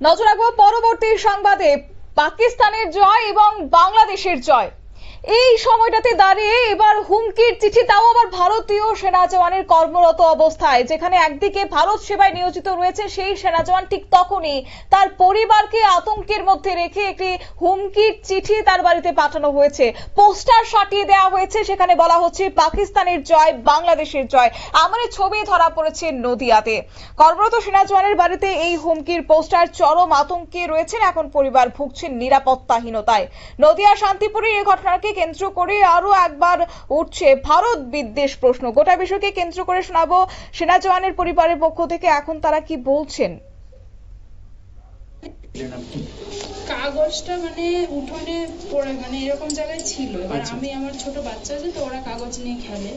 নজর রাখব পরবর্তী সংবাদে পাকিস্তানের জয় এবং বাংলাদেশের জয়। এই সময়টাতে দাঁড়িয়ে এবার হুমকির চিঠি তাও আবার ভারতীয় সেনা জওয়ানের কর্মরত অবস্থায়, যেখানে একদিকে ভারত সেবায় নিয়োজিত রয়েছে, সেই সেনা জওয়ান ঠিক তখনই তার পরিবারকে আতঙ্কের মধ্যে রেখে একটি হুমকির চিঠি তার বাড়িতে পাঠানো হয়েছে। পোস্টার সাটিয়ে দেওয়া হয়েছে, সেখানে বলা হচ্ছে, পাকিস্তানের জয়, বাংলাদেশের জয়। আমার ছবি ধরা পড়েছে নদিয়াতে। কর্মরত সেনা জওয়ানের বাড়িতে এই হুমকির পোস্টার চরম আতঙ্কে রয়েছেন, এখন পরিবার ভুগছেন নিরাপত্তাহীনতায়। নদিয়া শান্তিপুরের এই ঘটনাকে কেন্দ্র করে আরও একবার উঠছে ভারত বিদ্বেষ প্রশ্ন। গোটা বিষয়কে কেন্দ্র করে শোনাবো সেনা জওয়ানের পরিবারের পক্ষ থেকে। এখন তারা কি বলছেন? কাগজটা মানে উঠোনে পড়ে মানে এরকম জায়গায় ছিল। এবার আচ্ছা। আমি আমার ছোট বাচ্চা আছে তো ওরা কাগজ নিয়ে খেলে।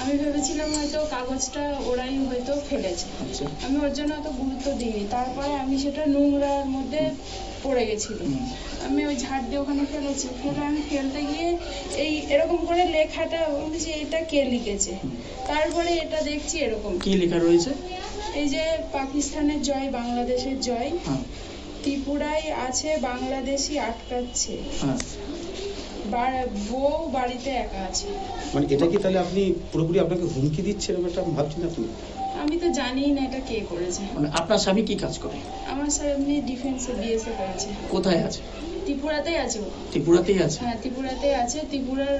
আমি ভেবেছিলাম হয়তো কাগজটা ওরাই হয়তো ফেলেছে। আচ্ছা। আমি ওর জন্য অত গুরুত্ব দিইনি। তারপরে আমি সেটা নোংরার মধ্যে পড়ে গেছিল। আমি ওই ঝাড় দিয়ে ওখানে ফেলেছি। ফেলে আমি ফেলতে গিয়ে এই এরকম করে লেখাটা যে এটা কে লিখেছে? তারপরে এটা দেখছি এরকম। কি লেখা রয়েছে? এই যে পাকিস্তানের জয় বাংলাদেশের জয়। হ্যাঁ। ত্রিপুরায় আছে বাংলাদেশি আটকাচ্ছে। হ্যাঁ বউ বাড়িতে একা আছে। মানে এটা কি তাহলে আপনি পুরোপুরি আপনাকে হুমকি দিচ্ছে এরকম একটা ভাবছেন আপনি? আমি তো জানিই না এটা কে করেছে। মানে আপনার স্বামী কি কাজ করে? আমার সামনে ডিফেন্সে বিএসএ করেছে। কোথায় আছে? ত্রিপুরাতেই আছে ত্রিপুরাতেই আছে? হ্যাঁ ত্রিপুরাতেই আছে। ত্রিপুরার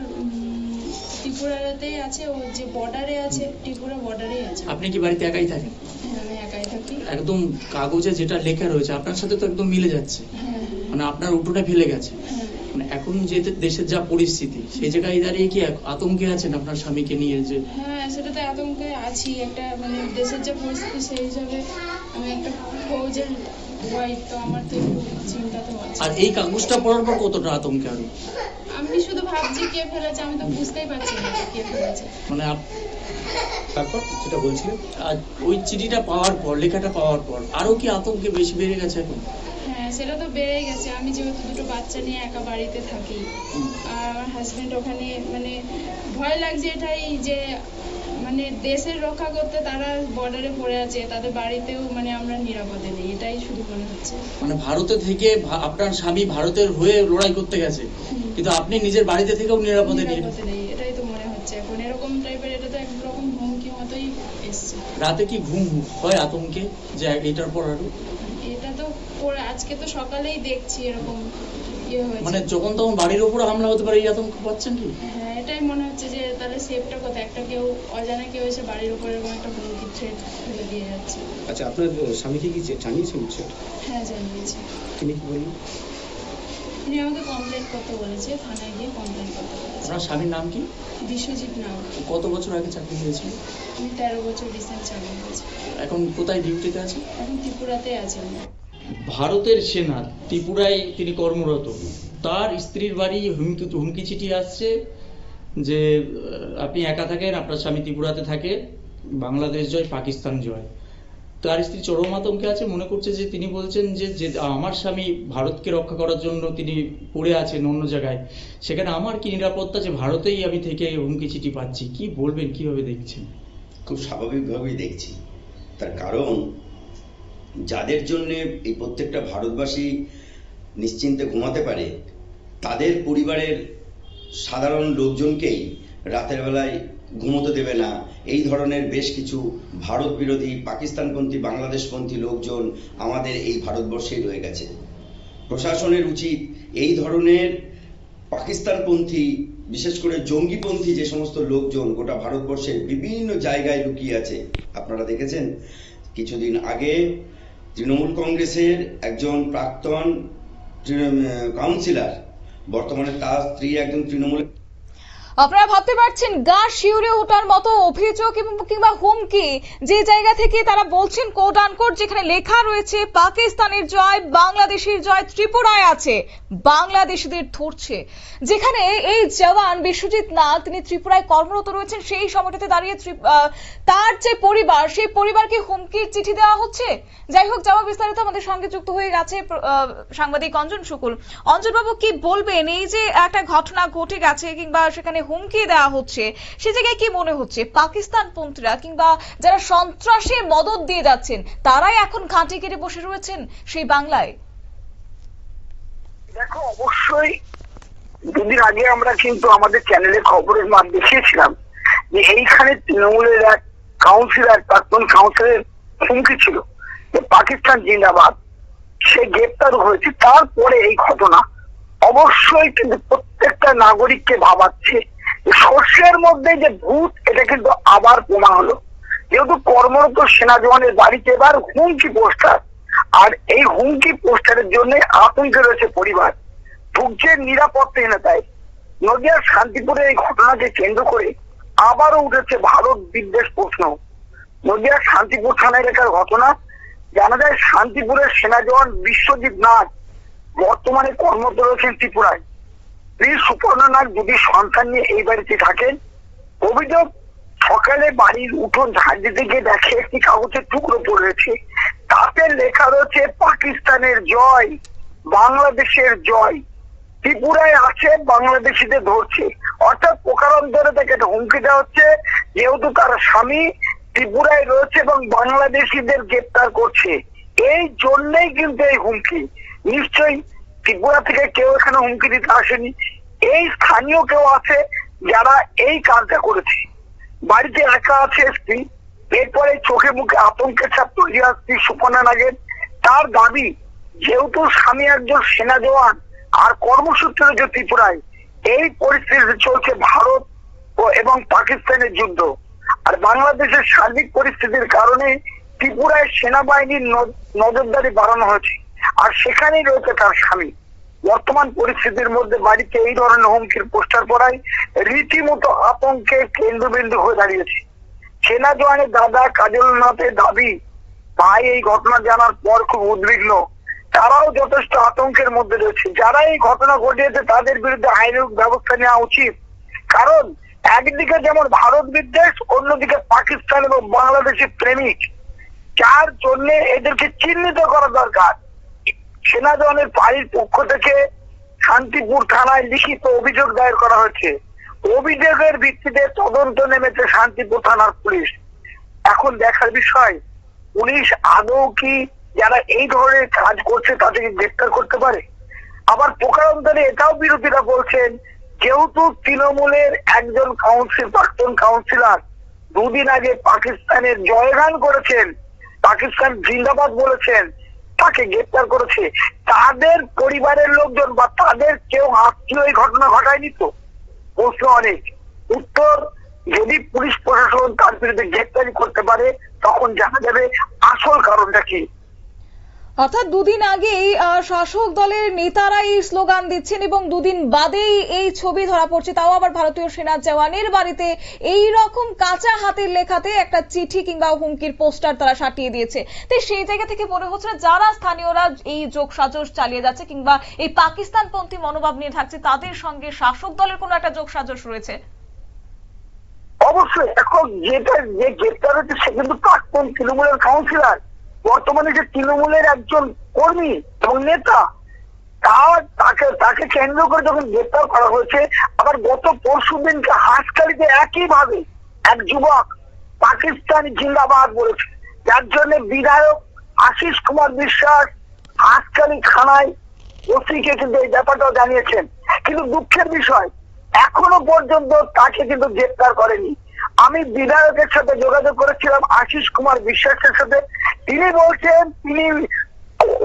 ত্রিপুরাতেই আছে ও যে বর্ডারে আছে ত্রিপুরা বর্ডারেই আছে। আপনি কি বাড়িতে একাই থাকেন? হ্যাঁ আমি একাই থাকি। একদম কাগজে যেটা লেখা রয়েছে আপনার সাথে তো একদম মিলে যাচ্ছে। হ্যাঁ মানে আপনার উঠোনে ফেলে গেছে। হ্যাঁ। মানে এখন যে দেশের যা পরিস্থিতি সেই জায়গায় দাঁড়িয়ে কি আতঙ্কে আছেন আপনার স্বামীকে নিয়ে যে হ্যাঁ সেটা তো আতঙ্কে আছি। একটা মানে দেশের যে পরিস্থিতি সেই হিসাবে আমি একটা ফৌজের ওয়াইফ তো আমার তো চিন্তা তো আছে। আর এই কাগজটা পড়ার পর কতটা আতঙ্কে আরও? আমি শুধু ভাবছি কে ফেলেছে আমি তো বুঝতেই পারছি না কে ফেলেছে। মানে আপ- তারপর যেটা বলছিলেন আর ওই চিঠিটা পাওয়ার পর লেখাটা পাওয়ার পর আরও কি আতঙ্কে বেশি বেড়ে গেছে এখন? হ্যাঁ সেটা তো বেড়ে গেছে। আমি যেহেতু দুটো বাচ্চা নিয়ে একা বাড়িতে থাকি আর আমার হাজবেন্ড ওখানে মানে ভয় লাগছে এটাই যে মানে দেশের রক্ষা করতে তারা বর্ডারে পড়ে আছে তাদের বাড়িতেও মানে আমরা নিরাপদে নেই এটাই শুধু মনে হচ্ছে। মানে ভারতে থেকে আপনার স্বামী ভারতের হয়ে লড়াই করতে গেছে। কিন্তু আপনি নিজের বাড়িতে থেকেও নিরাপদে নেই এটাই তো মনে হচ্ছে। এখন এরকম টাইপের এটা তো একরকম হুমকি মতোই এসছে। রাতে কি ঘুম হয় আতঙ্কে? যে এটার পর আরও? এটা তো আজকে তো সকালেই দেখছি এরকম ইয়ে মানে যখন তখন বাড়ির উপর হামলা হতে পারে এই আতঙ্ক পাচ্ছেন কি? হ্যাঁ এটাই মনে হচ্ছে যে তাহলে সেফটা কোথায়? একটা কেউ অজানা কেউ এসে বাড়ির উপরে এরকম একটা হুমকি থ্রেট ফেলে দিয়ে যাচ্ছে। আচ্ছা আপনার স্বামীকে কি জানিয়েছেন হ্যাঁ জানিয়েছি। তিনি কি বললেন? তিনি আমাকে কমপ্লেন করতে বলেছে থানায় গিয়ে কমপ্লেন করতে বলেছে। আপনার স্বামীর নাম কি? বিশ্বজিৎ নাম। কত বছর আগে চাকরি হয়েছিল? আমি তেরো বছর রিসেন্ট চাকরি করেছি। এখন কোথায় ডিউটিতে আছে? এখন ত্রিপুরাতে আছি ভারতের সেনা ত্রিপুরায় তিনি কর্মরত। তার স্ত্রীর বাড়ি হুমকি হুমকি চিঠি আসছে যে আপনি একা থাকেন আপনার স্বামী ত্রিপুরাতে থাকে বাংলাদেশ জয় পাকিস্তান জয়। তার স্ত্রী চরম আতঙ্কে আছে, মনে করছে যে তিনি বলছেন যে যে আমার স্বামী ভারতকে রক্ষা করার জন্য তিনি পড়ে আছেন অন্য জায়গায়, সেখানে আমার কি নিরাপত্তা যে ভারতেই আমি থেকে হুমকি চিঠি পাচ্ছি? কি বলবেন, কীভাবে দেখছেন? খুব স্বাভাবিকভাবেই দেখছি। তার কারণ, যাদের জন্য এই প্রত্যেকটা ভারতবাসী নিশ্চিন্তে ঘুমাতে পারে, তাদের পরিবারের সাধারণ লোকজনকেই রাতের বেলায় ঘুমোতে দেবে না। এই ধরনের বেশ কিছু ভারত বিরোধী পাকিস্তানপন্থী, বাংলাদেশপন্থী লোকজন আমাদের এই ভারতবর্ষেই রয়ে গেছে। প্রশাসনের উচিত এই ধরনের পাকিস্তানপন্থী, বিশেষ করে জঙ্গিপন্থী যে সমস্ত লোকজন গোটা ভারতবর্ষের বিভিন্ন জায়গায় লুকিয়ে আছে। আপনারা দেখেছেন, কিছুদিন আগে তৃণমূল কংগ্রেসের একজন প্রাক্তন কাউন্সিলর, বর্তমানে তার স্ত্রী একজন তৃণমূল আপনারা ভাবতে পারছেন গা শিউরে ওঠার মতো অভিযোগ কিংবা হুমকি যে জায়গা থেকে তারা বলছেন কোড আনকোড যেখানে লেখা রয়েছে, পাকিস্তানের জয়, বাংলাদেশের জয় ত্রিপুরায় আছে, বাংলাদেশিদের ধরছে। যেখানে এই জওয়ান বিশ্বজিৎ নাথ, তিনি ত্রিপুরায় কর্মরত রয়েছেন, সেই সময়টাতে দাঁড়িয়ে তার যে পরিবার, সেই পরিবারকে হুমকির চিঠি দেওয়া হচ্ছে। যাই হোক, যাওয়া বিস্তারিত আমাদের সঙ্গে যুক্ত হয়ে গেছে সাংবাদিক অঞ্জন শুকুল। অঞ্জন বাবু কি বলবেন? এই যে একটা ঘটনা ঘটে গেছে কিংবা সেখানে হুমকি দেওয়া হচ্ছে। সে জায়গায় কি মনে হচ্ছে? পাকিস্তান পন্থীরা কিংবা যারা সন্ত্রাসে মদত দিয়ে যাচ্ছেন, তারাই এখন ঘাঁটি কেটে বসে রয়েছেন সেই বাংলায়? দেখো, অবশ্যই দুদিন আগে আমরা কিন্তু আমাদের চ্যানেলে খবরের মাঠ দেখিয়েছিলাম যে এইখানে তৃণমূলের এক কাউন্সিলর প্রাক্তন কাউন্সিলের হুমকি ছিল যে পাকিস্তান জিন্দাবাদ। সে গ্রেপ্তার হয়েছে। তারপরে এই ঘটনা অবশ্যই কিন্তু প্রত্যেকটা নাগরিককে ভাবাচ্ছে। সর্ষের মধ্যে যে ভূত, এটা কিন্তু আবার প্রমাণ হলো। যেহেতু কর্মরত সেনা জওয়ানের বাড়িতে এবার হুমকি পোস্টার। আর এই হুমকি পোস্টারের জন্য আতঙ্কে রয়েছে পরিবার। ভুগছে নিরাপত্তাহীনতায় নদিয়ার শান্তিপুরে এই ঘটনাকে কেন্দ্র করে আবারও উঠেছে ভারত বিদ্বেষ প্রশ্ন। নদিয়ার শান্তিপুর থানা এলাকার ঘটনা, জানা যায় শান্তিপুরের সেনা জওয়ান বিশ্বজিৎ নাথ বর্তমানে কর্মরত রয়েছেন ত্রিপুরায়। শ্রী সুপর্ণা নাথ যদি সন্তান নিয়ে এই বাড়িতে থাকেন, অভিযোগ সকালে বাড়ির উঠোন ঝাড় দিতে গিয়ে দেখে একটি কাগজের টুকরো পড়েছে তাতে লেখা রয়েছে, পাকিস্তানের জয়, বাংলাদেশের জয়। ত্রিপুরায় আছে, বাংলাদেশিদের ধরছে। অর্থাৎ প্রকারান্তরে তাকে একটা হুমকি দেওয়া হচ্ছে, যেহেতু তার স্বামী ত্রিপুরায় রয়েছে এবং বাংলাদেশিদের গ্রেপ্তার করছে। এই জন্যই কিন্তু এই হুমকি। নিশ্চয়ই ত্রিপুরা থেকে কেউ এখানে হুমকি দিতে আসেনি। এই স্থানীয় কেউ আছে যারা এই কাজটা করেছে। বাড়িতে একা আছে স্ত্রী এরপরে চোখে মুখে আতঙ্কের ছাপ তৈরি স্ত্রী সুপর্ণা নাগের। তার দাবি, যেহেতু স্বামী একজন সেনা জওয়ান, আর কর্মসূত্রে যে ত্রিপুরায়, এই পরিস্থিতি চলছে ভারত ও এবং পাকিস্তানের যুদ্ধ। আর বাংলাদেশের সার্বিক পরিস্থিতির কারণে ত্রিপুরায় সেনাবাহিনীর নজরদারি বাড়ানো হয়েছে। আর সেখানেই রয়েছে তার স্বামী। বর্তমান পরিস্থিতির মধ্যে বাড়িতে এই ধরনের হুমকির পোস্টার পড়ায় রীতিমতো আতঙ্কের কেন্দ্রবিন্দু হয়ে দাঁড়িয়েছে। সেনা জওয়ানের দাদা কাজল নাথের দাবি, ভাই, এই ঘটনা জানার পর খুব উদ্বিগ্ন। তারাও যথেষ্ট আতঙ্কের মধ্যে রয়েছে। যারা এই ঘটনা ঘটিয়েছে, তাদের বিরুদ্ধে আইনের ব্যবস্থা নেওয়া উচিত। কারণ, একদিকে যেমন ভারত বিদ্বেষ, অন্যদিকে পাকিস্তান এবং বাংলাদেশের প্রেমিক। যার জন্য এদেরকে চিহ্নিত করা দরকার। সেনা জওয়ানের বাড়ির পক্ষ থেকে শান্তিপুর থানায় লিখিত অভিযোগ দায়ের করা হয়েছে। অভিযোগের ভিত্তিতে তদন্ত নেমেছে শান্তিপুর থানার পুলিশ। এখন দেখার বিষয়, পুলিশ আদৌ কি যারা এই ধরনের কাজ করছে তাদেরকে গ্রেপ্তার করতে পারে? আবার প্রকারান্তরে এটাও বিরোধীরা বলছেন, যেহেতু তৃণমূলের একজন কাউন্সিল প্রাক্তন কাউন্সিলর দুদিন আগে পাকিস্তানের জয়গান করেছেন, পাকিস্তান জিন্দাবাদ বলেছেন তাকে গ্রেপ্তার করেছে। তাদের পরিবারের লোকজন বা তাদের কেউ আত্মীয় এই ঘটনা ঘটায়নি তো? প্রশ্ন অনেক। উত্তর, যদি পুলিশ প্রশাসন তার বিরুদ্ধে গ্রেপ্তারি করতে পারে, তখন জানা যাবে আসল কারণটা কি। অর্থাৎ দুদিন আগেই শাসক দলের নেতারা এই স্লোগান দিচ্ছেন এবং দুদিন বাদেই এই ছবি ধরা পড়ছে। তাও আবার ভারতীয় সেনা জওয়ানের বাড়িতে এই রকম কাঁচা হাতের লেখাতে একটা চিঠি কিংবা হুমকির পোস্টার তারা সাটিয়ে দিয়েছে। তো সেই জায়গা থেকে মনে হচ্ছে যারা স্থানীয়রা এই যোগ সাজস চালিয়ে যাচ্ছে কিংবা এই পাকিস্তানপন্থী মনোভাব নিয়ে থাকছে, তাদের সঙ্গে শাসক দলের কোনো একটা যোগ সাজস রয়েছে? অবশ্যই। এখন যেটা যে গ্রেপ্তার হচ্ছে সে কিন্তু প্রাক্তন তৃণমূলের কাউন্সিলর। বর্তমানে যে তৃণমূলের একজন কর্মী এবং নেতা তার তাকে তাকে কেন্দ্র করে যখন গ্রেপ্তার করা হয়েছে, আবার গত পরশু দিনকে হাসকালিতে একইভাবে এক যুবক পাকিস্তানি জিন্দাবাদ বলেছে। যার জন্য বিধায়ক আশিস কুমার বিশ্বাস হাসকালি থানায় ওসিকে কিন্তু এই ব্যাপারটাও জানিয়েছেন। কিন্তু দুঃখের বিষয়, এখনও পর্যন্ত তাকে কিন্তু গ্রেপ্তার করেনি। আমি বিধায়কের সাথে যোগাযোগ করেছিলাম, আশিস কুমার বিশ্বাসের সাথে। তিনি বলছেন, তিনি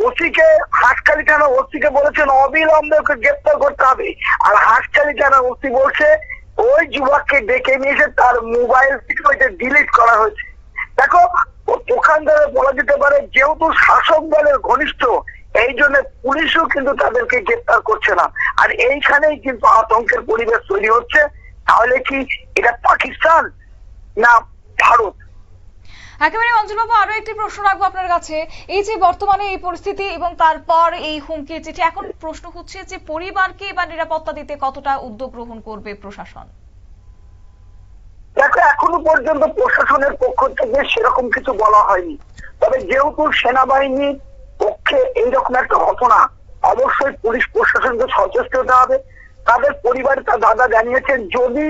ওসিকে, হাসখালি থানা ওসিকে বলেছেন, অবিলম্বে ওকে গ্রেপ্তার করতে হবে। আর হাসখালি থানা ওসি বলছে, ওই যুবককে ডেকে নিয়ে এসে তার মোবাইল থেকে ডিলিট করা হয়েছে। দেখো ওখান ধরে বলা যেতে পারে, যেহেতু শাসক দলের ঘনিষ্ঠ, এই জন্য পুলিশও কিন্তু তাদেরকে গ্রেপ্তার করছে না। আর এইখানেই কিন্তু আতঙ্কের পরিবেশ তৈরি হচ্ছে। তাহলে কি এটা পাকিস্তান? না একেবারে অঞ্জনবাবু আরও একটি প্রশ্ন রাখব আপনার কাছে। এই যে বর্তমানে এই পরিস্থিতি এবং তারপর এই হুমকির চিঠি, এখন প্রশ্ন হচ্ছে যে পরিবারকে এবার নিরাপত্তা দিতে কতটা উদ্যোগ গ্রহণ করবে প্রশাসন? দেখো, এখনও পর্যন্ত প্রশাসনের পক্ষ থেকে সেরকম কিছু বলা হয়নি। তবে যেহেতু সেনাবাহিনীর পক্ষে এইরকম একটা ঘটনা, অবশ্যই পুলিশ প্রশাসনকে সচেষ্ট হতে হবে। তাদের পরিবার তার দাদা জানিয়েছেন, যদি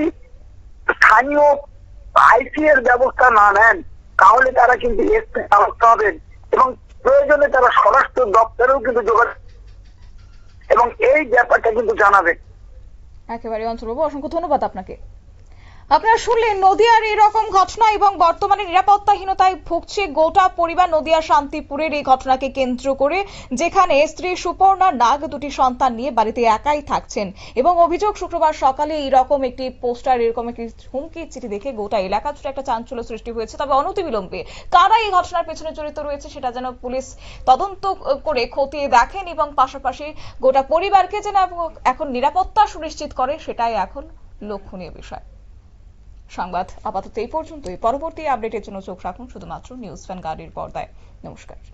স্থানীয় আইসি এর ব্যবস্থা না নেন তাহলে তারা কিন্তু হবেন এবং প্রয়োজনে তারা স্বরাষ্ট্র দপ্তরেও কিন্তু যোগাযোগ এবং এই ব্যাপারটা কিন্তু জানাবে একেবারে অঞ্চলবাবু, অসংখ্য ধন্যবাদ আপনাকে। আপনারা শুনলেন নদিয়ার এরকম ঘটনা এবং বর্তমানে নিরাপত্তাহীনতায় ভুগছে গোটা পরিবার নদিয়া শান্তিপুরের এই ঘটনাকে কেন্দ্র করে, যেখানে স্ত্রী সুপর্ণা নাগ দুটি সন্তান নিয়ে বাড়িতে একাই থাকছেন। এবং অভিযোগ, শুক্রবার সকালে এইরকম একটি পোস্টার, এরকম একটি হুমকির চিঠি দেখে গোটা এলাকা জুড়ে একটা চাঞ্চল্য সৃষ্টি হয়েছে। তবে অনতিবিলম্বে কারা এই ঘটনার পেছনে জড়িত রয়েছে সেটা যেন পুলিশ তদন্ত করে খতিয়ে দেখেন এবং পাশাপাশি গোটা পরিবারকে যেন এখন নিরাপত্তা সুনিশ্চিত করে, সেটাই এখন লক্ষণীয় বিষয়। সংবাদ আপাতত এই পর্যন্তই। পরবর্তী আপডেটের জন্য চোখ রাখুন শুধুমাত্র নিউজ ফ্যান গাড়ির পর্দায়। নমস্কার।